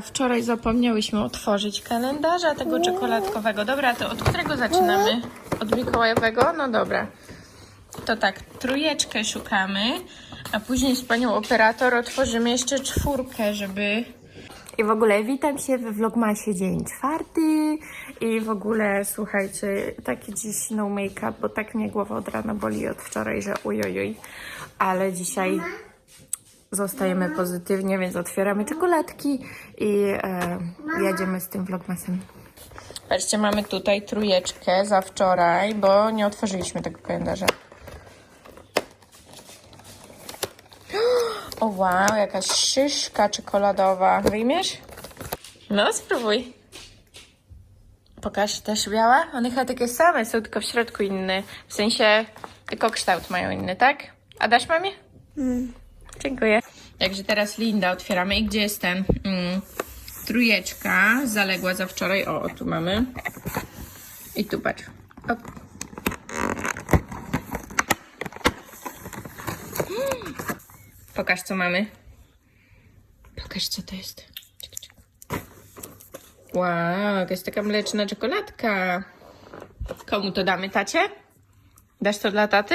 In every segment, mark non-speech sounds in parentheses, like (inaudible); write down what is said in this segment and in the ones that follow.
Wczoraj zapomniałyśmy otworzyć kalendarza tego czekoladkowego. Dobra, to od którego zaczynamy? Od Mikołajowego? No dobra. To tak, trójeczkę szukamy, a później z panią operator otworzymy jeszcze czwórkę, żeby... I w ogóle witam się we Vlogmasie dzień czwarty i w ogóle słuchajcie, taki dziś no make-up, bo tak mnie głowa od rana boli od wczoraj, że ujojuj, ale dzisiaj zostajemy pozytywnie, więc otwieramy czekoladki i e, jedziemy z tym vlogmasem. Patrzcie, mamy tutaj trójeczkę za wczoraj, bo nie otworzyliśmy tego kalendarza. (gasps) O wow, jakaś szyszka czekoladowa. Wyjmiesz? No, spróbuj. Pokaż, też biała? One chyba takie same są, tylko w środku inny. W sensie, tylko kształt mają inny, tak? A dasz mamie? Dziękuję. Także teraz Linda otwieramy. I gdzie jest ten? Mm, trójeczka zaległa za wczoraj. O, tu mamy. I tu patrz. Pokaż, co mamy. Pokaż, co to jest. Wow, jest taka mleczna czekoladka. Komu to damy, tacie? Dasz to dla taty?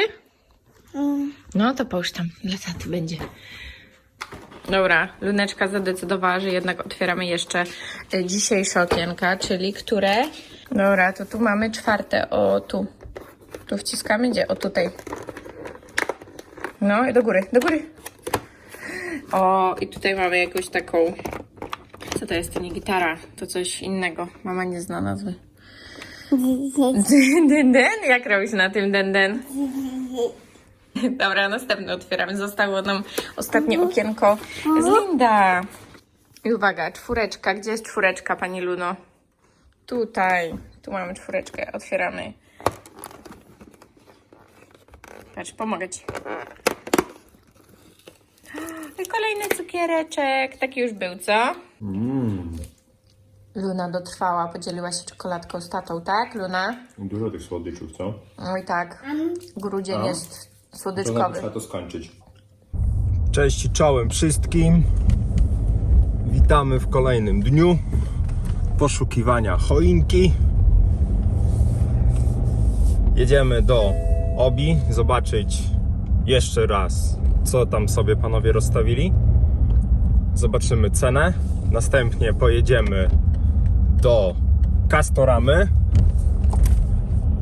No to połóż tam, dla taty będzie. Dobra, Luneczka zadecydowała, że jednak otwieramy jeszcze e, dzisiejsze okienka, czyli które? Dobra, to tu mamy czwarte, o tu. Tu wciskamy, gdzie? O tutaj. No i do góry, do góry. O, i tutaj mamy jakąś taką... Co to jest? To nie gitara, to coś innego. Mama nie zna nazwy. (laughs) Den? Jak robisz na tym den? (laughs) Dobra, następne otwieramy. Zostało nam ostatnie okienko z Linda. I uwaga, czwóreczka. Gdzie jest czwóreczka, pani Luno? Tutaj. Tu mamy czwóreczkę. Otwieramy. Patrz, pomogę ci. (gasps) I kolejny cukiereczek. Taki już był, co? Luna dotrwała, podzieliła się czekoladką z tatą, tak, Luna? Dużo tych słodyczów, co? No i tak. Grudzień A? jest słodyczkowy. trzeba to skończyć. Cześć i czołem wszystkim. Witamy w kolejnym dniu poszukiwania choinki. Jedziemy do Obi zobaczyć jeszcze raz, co tam sobie panowie rozstawili. Zobaczymy cenę. Następnie pojedziemy do Castoramy.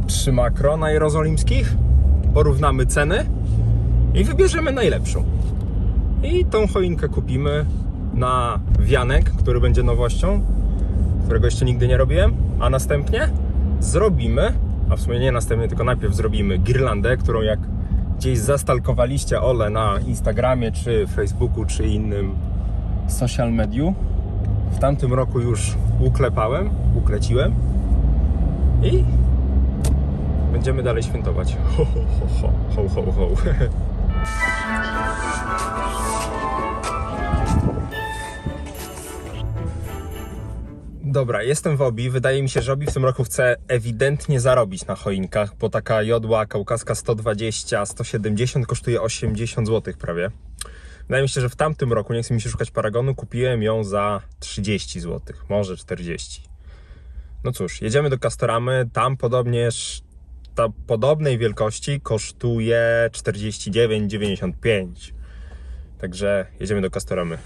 Trzy makro na jerozolimskich. Porównamy ceny i wybierzemy najlepszą. I tą choinkę kupimy na wianek, który będzie nowością, którego jeszcze nigdy nie robiłem, a następnie zrobimy, a w sumie nie następnie, tylko najpierw zrobimy girlandę, którą jak gdzieś zastalkowaliście Ole na Instagramie, czy Facebooku, czy innym social mediu, w tamtym roku już uklepałem, ukleciłem i będziemy dalej świętować. Ho, ho, ho, ho, ho, ho. Dobra, jestem w Obi. Wydaje mi się, że Obi w tym roku chce ewidentnie zarobić na choinkach, bo taka jodła kaukaska 120, 170 kosztuje 80 zł prawie. Wydaje mi się, że w tamtym roku, nie chcę mi się szukać paragonu, kupiłem ją za 30 zł, może 40. No cóż, jedziemy do Castoramy, tam podobnież ta podobnej wielkości kosztuje 49,95. Także jedziemy do Castoramy.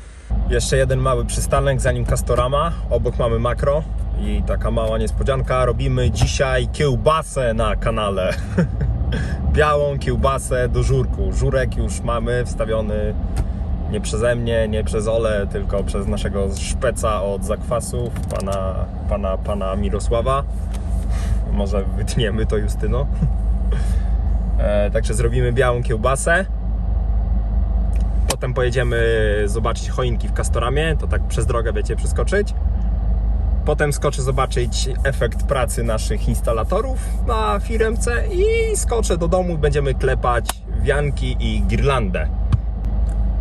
Jeszcze jeden mały przystanek zanim Castorama. Obok mamy makro i taka mała niespodzianka. Robimy dzisiaj kiełbasę na kanale. (laughs) Białą kiełbasę do żurku. Żurek już mamy wstawiony nie przeze mnie, nie przez Ole, tylko przez naszego szpeca od zakwasów, pana, pana, pana Mirosława. Może wytniemy to Justyno. E, także zrobimy białą kiełbasę. Potem pojedziemy zobaczyć choinki w Castoramie, to tak przez drogę wiecie przeskoczyć. Potem skoczę zobaczyć efekt pracy naszych instalatorów na firmce i skoczę do domu, będziemy klepać wianki i girlandę.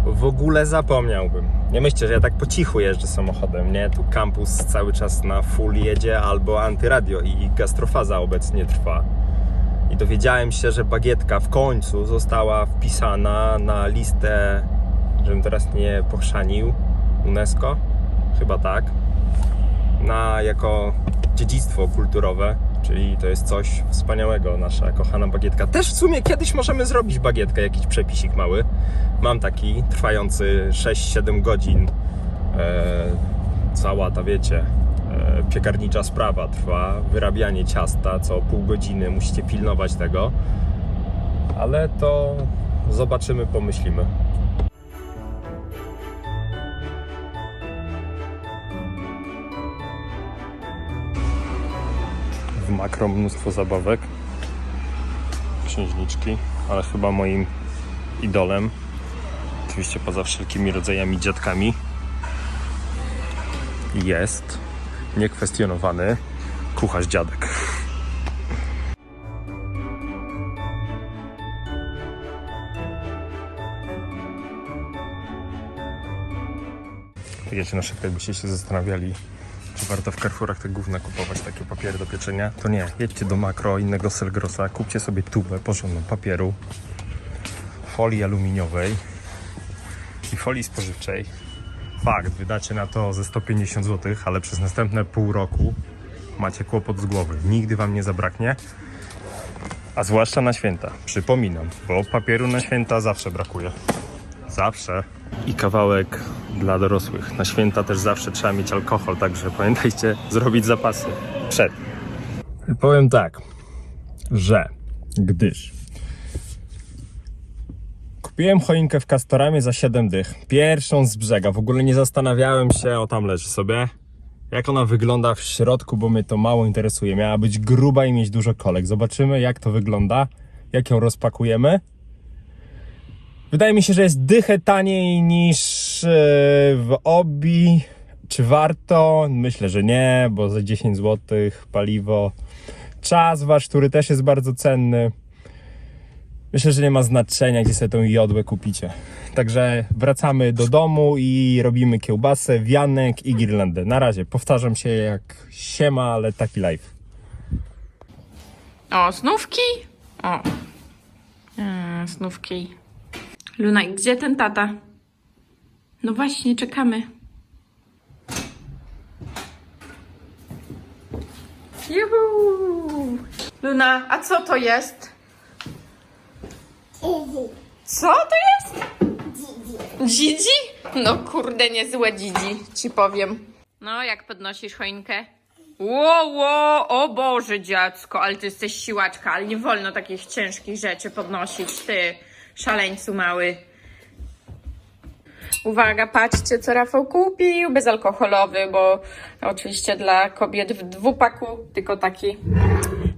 W ogóle zapomniałbym. Nie myślcie, że ja tak po cichu jeżdżę samochodem, nie? Tu kampus cały czas na full jedzie albo antyradio i gastrofaza obecnie trwa. I dowiedziałem się, że bagietka w końcu została wpisana na listę, żebym teraz nie pochrzanił, UNESCO, chyba tak, na jako dziedzictwo kulturowe, czyli to jest coś wspaniałego, nasza kochana bagietka. Też w sumie kiedyś możemy zrobić bagietkę, jakiś przepisik mały. Mam taki, trwający 6-7 godzin. E, cała ta, wiecie, e, piekarnicza sprawa trwa. Wyrabianie ciasta co pół godziny, musicie pilnować tego. Ale to zobaczymy, pomyślimy. Makro mnóstwo zabawek, księżniczki, ale chyba moim idolem, oczywiście poza wszelkimi rodzajami dziadkami, jest niekwestionowany kucharz dziadek. Wiecie, na przykład jakbyście się zastanawiali, warto w Carrefourach te gówna kupować, takie papiery do pieczenia, to nie. Jedźcie do Makro, innego Selgrosa, kupcie sobie tubę porządną papieru, folii aluminiowej i folii spożywczej. Fakt, wydacie na to ze 150 zł, ale przez następne pół roku macie kłopot z głowy. Nigdy wam nie zabraknie. A zwłaszcza na święta. Przypominam, bo papieru na święta zawsze brakuje. Zawsze. I kawałek dla dorosłych. Na święta też zawsze trzeba mieć alkohol, także pamiętajcie (laughs) zrobić zapasy przed. Powiem tak, że gdyż kupiłem choinkę w Castoramie za 7 dych, pierwszą z brzega, w ogóle nie zastanawiałem się, o tam leży sobie, jak ona wygląda w środku, bo mnie to mało interesuje. Miała być gruba i mieć dużo kolek. Zobaczymy jak to wygląda, jak ją rozpakujemy. Wydaje mi się, że jest dychę taniej niż e, w Obi. Czy warto? Myślę, że nie, bo za 10 zł paliwo. Czas wasz, który też jest bardzo cenny. Myślę, że nie ma znaczenia, gdzie sobie tą jodłę kupicie. Także wracamy do domu i robimy kiełbasę, wianek i girlandę. Na razie, powtarzam się jak siema, ale taki live. O, snówki? O. Eee, snówki. Luna, i gdzie ten tata? No właśnie, czekamy. Juhu! Luna, a co to jest? Co to jest? Dzidzi? No kurde, niezłe dzidzi, ci powiem. No, jak podnosisz choinkę? Ło, ło, o Boże, dziecko, ale ty jesteś siłaczka, ale nie wolno takich ciężkich rzeczy podnosić, ty, szaleńcu mały. Uwaga, patrzcie, co Rafał kupił, bezalkoholowy, bo oczywiście dla kobiet w dwupaku, tylko taki.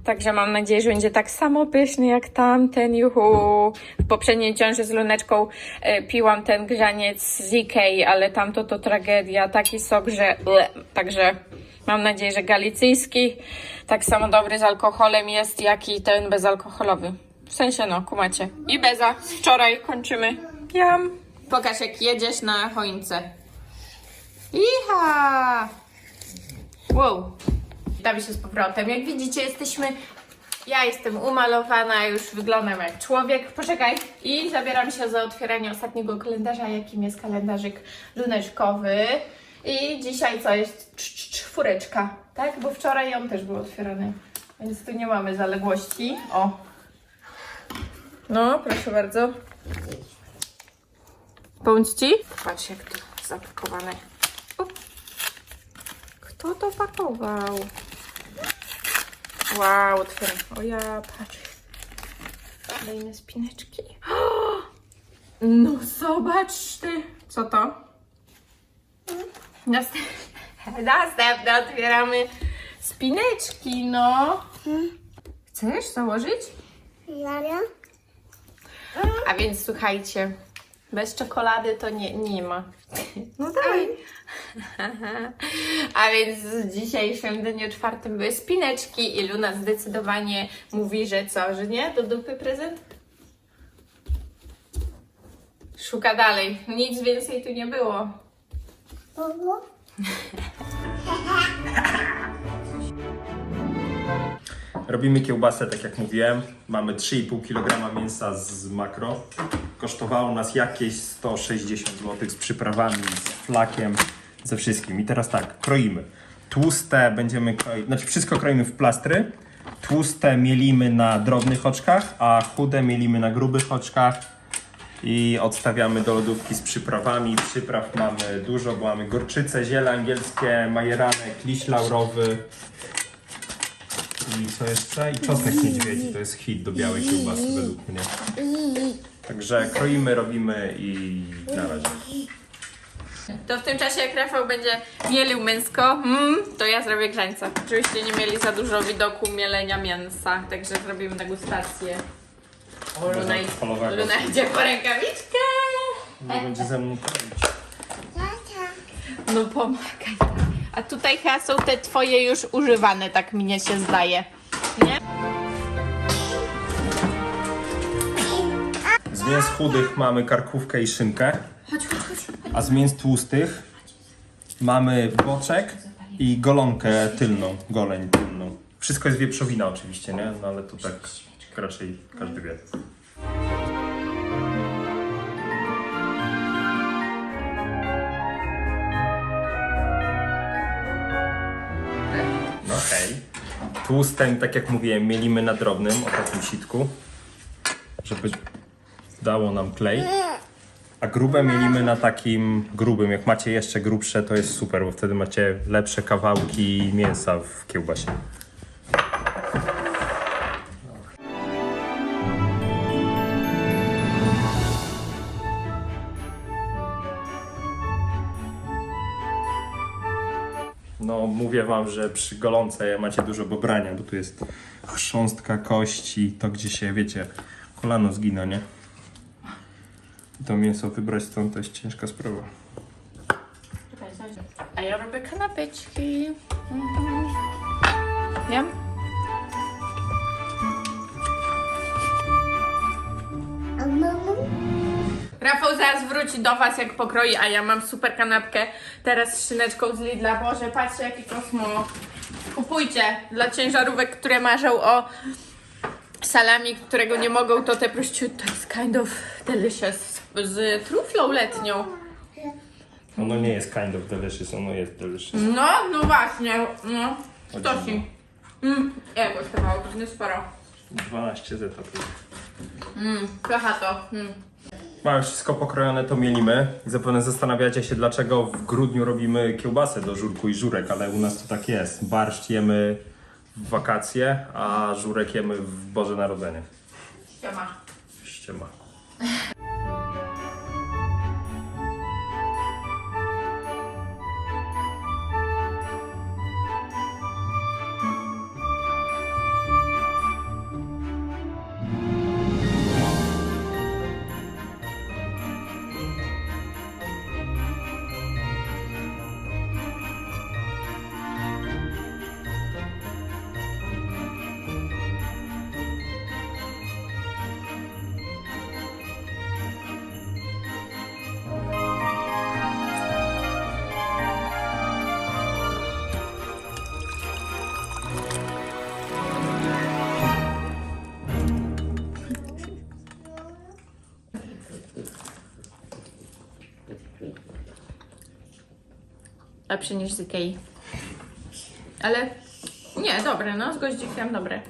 Także mam nadzieję, że będzie tak samo pyszny jak tamten, juhu. W poprzedniej ciąży z luneczką e, piłam ten grzaniec z ale tamto to tragedia, taki sok, że... Ble. Także mam nadzieję, że galicyjski tak samo dobry z alkoholem jest, jak i ten bezalkoholowy. W sensie no, kumacie. I beza, wczoraj kończymy. Jam. Pokaż jak jedziesz na choince. Iha! Wow. Witamy się z powrotem. Jak widzicie, jesteśmy. Ja jestem umalowana, już wyglądam jak człowiek. Poczekaj. I zabieram się za otwieranie ostatniego kalendarza, jakim jest kalendarzyk luneczkowy. I dzisiaj co jest? Cz- cz- Czwóreczka, tak? Bo wczoraj on też był otwierany. Więc tu nie mamy zaległości. O. No, proszę bardzo. Pomóc ci? Patrz jak to zapakowane. Up. Kto to pakował? Wow, otwieram. O ja, patrz. Kolejne spineczki. No zobacz ty. Co to? Następne, Następne otwieramy spineczki, no. Chcesz założyć? Lara? A więc słuchajcie, bez czekolady to nie, nie ma. No dalej. (laughs) A więc w dzisiejszym dniu czwartym były spineczki i Luna zdecydowanie mówi, że co, że nie? Do dupy prezent? Szuka dalej. Nic więcej tu nie było. Bobo? (laughs) Robimy kiełbasę, tak jak mówiłem. Mamy 3,5 kg mięsa z makro. Kosztowało nas jakieś 160 zł z przyprawami, z flakiem. ze wszystkim. I teraz tak, kroimy. Tłuste będziemy kroić, znaczy wszystko kroimy w plastry. Tłuste mielimy na drobnych oczkach, a chude mielimy na grubych oczkach. I odstawiamy do lodówki z przyprawami. Przypraw mamy dużo, bo mamy gorczyce, ziele angielskie, majeranek, liść laurowy. I co jeszcze? I czosnek niedźwiedzi. To jest hit do białej kiełbasy według mnie. Także kroimy, robimy i na razie. To w tym czasie, jak Rafał będzie mielił mięsko, mm, to ja zrobię grzańca. Żebyście nie mieli za dużo widoku mielenia mięsa, także zrobimy degustację. O, Luna. Luna idzie po rękawiczkę. Nie będzie ze mną. Tata. No pomagaj. A tutaj chyba są te twoje już używane, tak mnie się zdaje. Nie? Z mięs chudych mamy karkówkę i szynkę. A z mięs tłustych mamy boczek i golonkę tylną, goleń tylną. Wszystko jest wieprzowina oczywiście, nie? No ale to tak raczej każdy wie. Tłustym, tak jak mówiłem, mielimy na drobnym, o takim sitku, żeby dało nam klej. A grube mielimy na takim grubym. Jak macie jeszcze grubsze, to jest super, bo wtedy macie lepsze kawałki mięsa w kiełbasie. Mówię wam, że przy golące macie dużo bobrania, bo tu jest chrząstka kości, to gdzie się, wiecie, kolano zgina, nie? To mięso wybrać stąd to jest ciężka sprawa. A ja robię kanapeczki. Mhm. Ja? Rafał zaraz wróci do Was, jak pokroi, a ja mam super kanapkę teraz z szyneczką z Lidla. Boże, patrzcie jaki kosmo. Kupujcie dla ciężarówek, które marzą o salami, którego nie mogą, to te prosciutto jest kind of delicious z, truflą letnią. Ono nie jest kind of delicious, ono jest delicious. No, no właśnie, no. Sztosi. Mm, kosztowało, to nie sporo. 12 zetatów. Mm, pycha to. Mm. Mamy wszystko pokrojone, to mielimy. Zapewne zastanawiacie się, dlaczego w grudniu robimy kiełbasę do żurku i żurek, ale u nas to tak jest. Barszcz jemy w wakacje, a żurek jemy w Boże Narodzenie. Siema. Ściema. Lepszy niż z Ikei. Ale nie, dobre, no, z goździkiem dobre.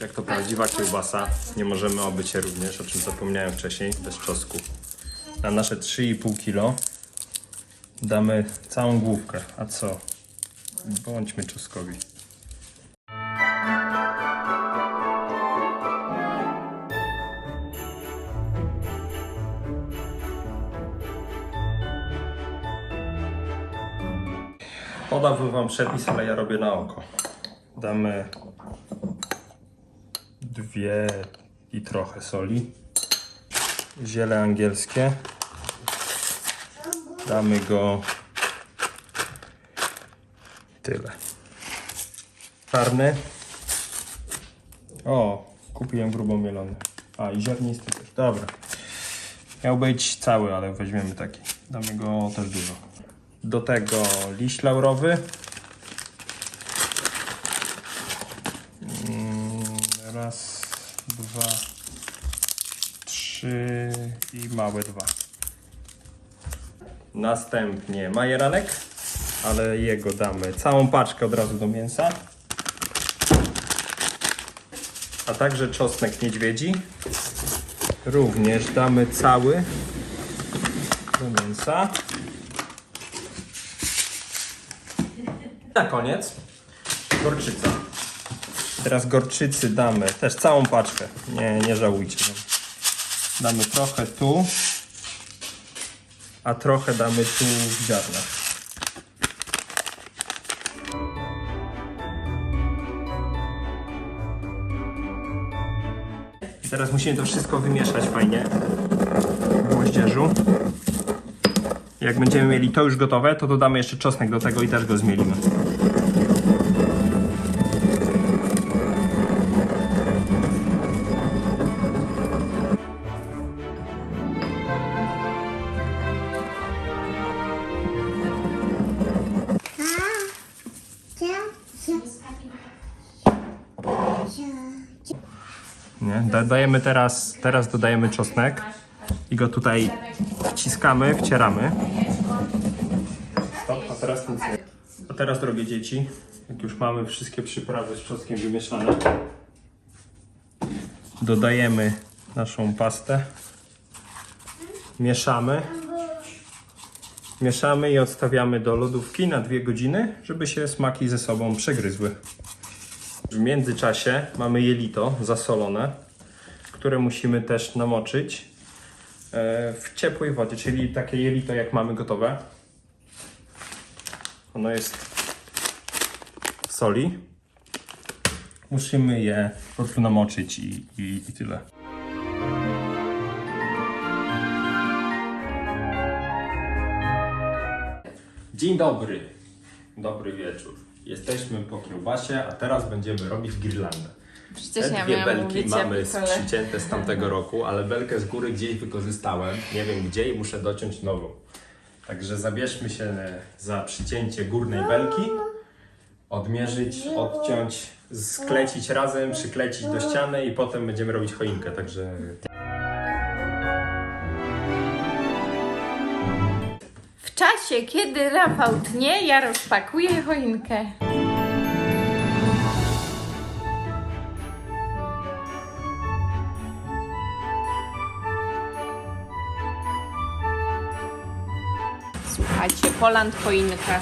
Jak to prawdziwa kiełbasa, nie możemy obyć się również, o czym zapomniałem wcześniej, bez czosnku. Na nasze 3,5 kg damy całą główkę. A co? Bądźmy czosnkowi. Podałbym wam przepis, ale ja robię na oko. Damy dwie i trochę soli. Ziele angielskie. Damy go tyle. Czarny. O, kupiłem grubo mielony. A i ziarnisty też. Dobra. Miał być cały, ale weźmiemy taki. Damy go też dużo. Do tego liść laurowy. Mm, Raz, dwa, trzy i małe dwa. Następnie majeranek, ale jego damy całą paczkę od razu do mięsa. A także czosnek niedźwiedzi. Również damy cały do mięsa. Na koniec gorczyca. Teraz gorczycy damy też całą paczkę. Nie, nie żałujcie. Damy trochę tu, a trochę damy tu w ziarnach. Teraz musimy to wszystko wymieszać fajnie w moździerzu. Jak będziemy mieli to już gotowe, to dodamy jeszcze czosnek do tego i też go zmielimy. Nie? Da, dajemy teraz, teraz dodajemy czosnek i go tutaj wciskamy, wcieramy. Stop, a teraz nic nie. A teraz, drogie dzieci, jak już mamy wszystkie przyprawy z czosnkiem wymieszane, dodajemy naszą pastę, mieszamy, mieszamy i odstawiamy do lodówki na dwie godziny, żeby się smaki ze sobą przegryzły. W międzyczasie mamy jelito zasolone, które musimy też namoczyć e, w ciepłej wodzie, czyli takie jelito jak mamy gotowe. Ono jest w soli. Musimy je po prostu namoczyć i, i, i tyle. Dzień dobry. Dobry wieczór. Jesteśmy po kiełbasie, a teraz będziemy robić girlandę. Przecież Te ja dwie belki mamy przycięte z tamtego (laughs) roku, ale belkę z góry gdzieś wykorzystałem. Nie wiem gdzie i muszę dociąć nową. Także zabierzmy się za przycięcie górnej belki, odmierzyć, odciąć, sklecić razem, przyklecić do ściany i potem będziemy robić choinkę. Także W czasie, kiedy Rafał tnie, ja rozpakuję choinkę. Słuchajcie, Poland choinka.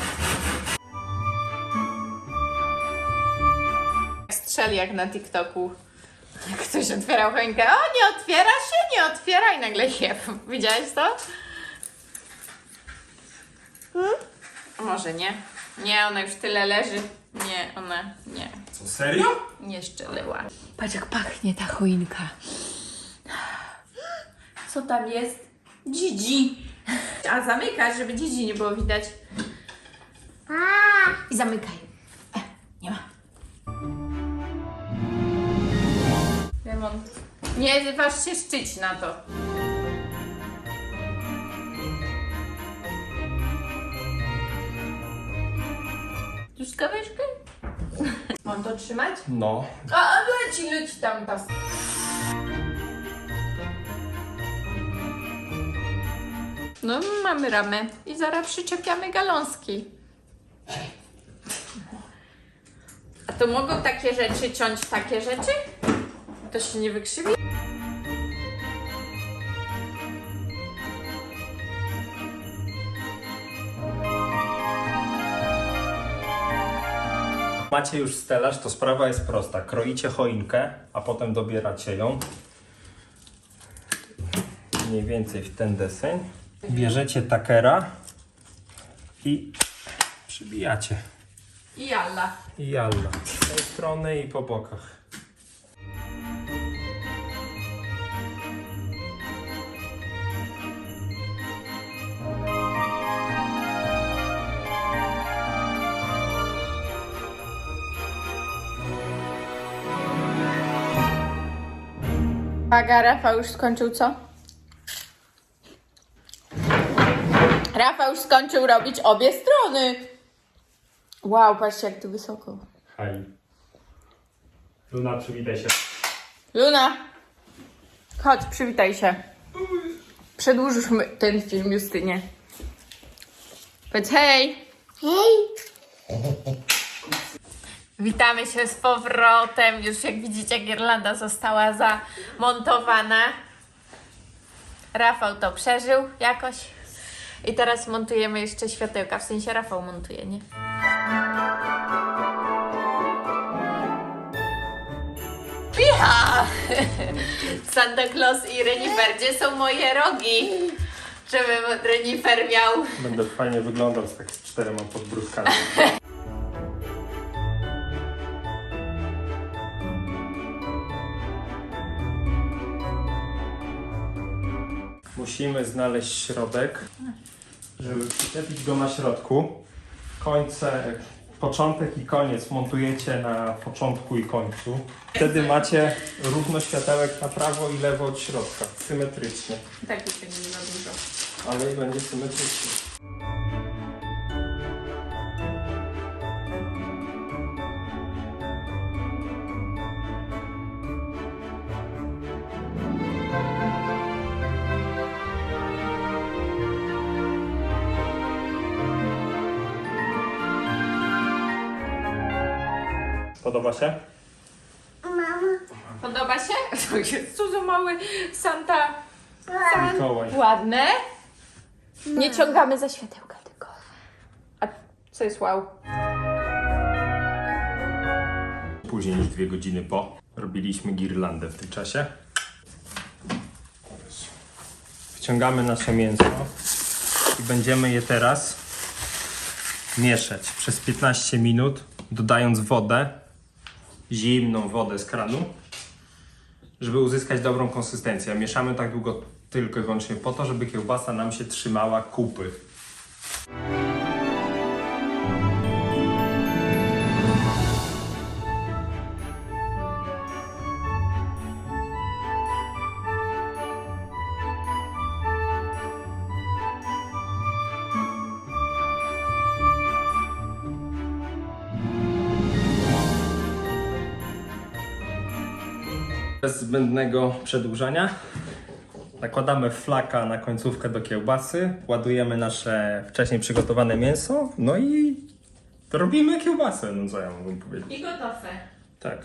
Strzeli jak na TikToku. Jak ktoś otwierał choinkę. O, nie otwiera się, nie otwiera i nagle się. (laughs) Widziałeś to? A Może nie. Nie, ona już tyle leży. Nie, ona nie. co, serio? Nie szczeliła. Patrz jak pachnie ta choinka. Co tam jest? Dzidzi. A zamykać, żeby dzidzi nie było widać. I zamykaj. E, nie ma. Lemon. Nie waż się szczyć na to. Truskaweczkę? Mam to trzymać? No, A, leci, leci tam pas. No, mamy ramę i zaraz przyczepiamy galąski. A to mogą takie rzeczy ciąć takie rzeczy? To się nie wykrzywi? Macie już stelaż, to sprawa jest prosta. Kroicie choinkę, a potem dobieracie ją mniej więcej w ten deseń. Bierzecie takera i przybijacie. I jalla. I jalla. Z tej strony i po bokach. Uwaga, Rafał już skończył co? Rafał już skończył robić obie strony. Wow, patrzcie jak tu wysoko. Hej. Luna, przywitaj się. Luna, chodź, przywitaj się. Przedłużysz my- ten film Justynie. Powiedz hej! Hej! Witamy się z powrotem. Już jak widzicie, girlanda została zamontowana. Rafał to przeżył jakoś. I teraz montujemy jeszcze światełka. W sensie Rafał montuje, nie? Picha! (laughs) Santa Claus i Renifer, gdzie są moje rogi? Żeby Renifer miał Będę fajnie wyglądał z tak z czterema podbródkami. (laughs) Musimy znaleźć środek, żeby przyczepić go na środku. Końce, początek i koniec montujecie na początku i końcu. Wtedy macie równo światełek na prawo i lewo od środka, symetrycznie, Tak, to nie za dużo. ale i będzie symetrycznie. Podoba się? Mama. Podoba się? To jest co za mały Santa. Mikołaj. Ładne. Nie ciągamy za światełka tylko. A co jest wow? Później niż dwie godziny po robiliśmy girlandę w tym czasie. Wciągamy nasze mięso i będziemy je teraz mieszać przez 15 minut, dodając wodę, zimną wodę z kranu, żeby uzyskać dobrą konsystencję. Mieszamy tak długo tylko i wyłącznie po to, żeby kiełbasa nam się trzymała kupy. Bez zbędnego przedłużania nakładamy flaka na końcówkę do kiełbasy, ładujemy nasze wcześniej przygotowane mięso, no i robimy kiełbasę, no co ja mogę powiedzieć. I gotowe. Tak.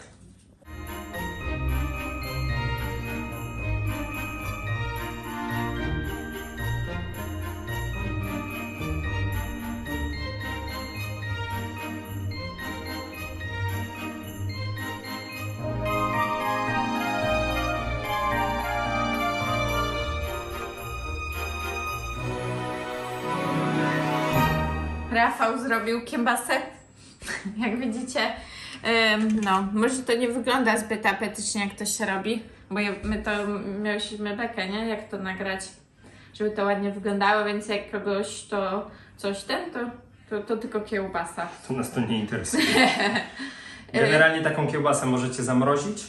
Rafał zrobił kiełbasę. (laughs) Jak widzicie, no, może to nie wygląda zbyt apetycznie, jak to się robi, bo my to miałyśmy bekę, nie? Jak to nagrać, żeby to ładnie wyglądało, więc jak kogoś to coś ten, to, to, to tylko kiełbasa. To nas to nie interesuje. (laughs) Generalnie taką kiełbasę możecie zamrozić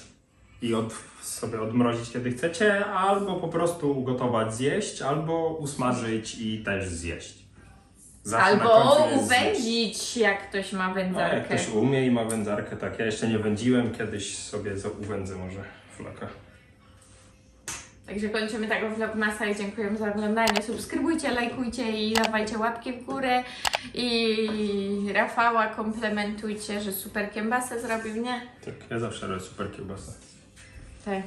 i od, sobie odmrozić kiedy chcecie, albo po prostu ugotować, zjeść, albo usmażyć i też zjeść. Zawsze Albo jest uwędzić, jak ktoś ma A jak wędzarkę. ktoś umie i ma wędzarkę, tak. Ja jeszcze nie wędziłem, kiedyś sobie za- uwędzę może flaka. Także kończymy tego vlogmasa i dziękuję za oglądanie. Subskrybujcie, lajkujcie i dawajcie łapki w górę. I Rafała komplementujcie, że super kiełbasę zrobił, nie? Tak, ja zawsze robię super kiełbasę. Tak.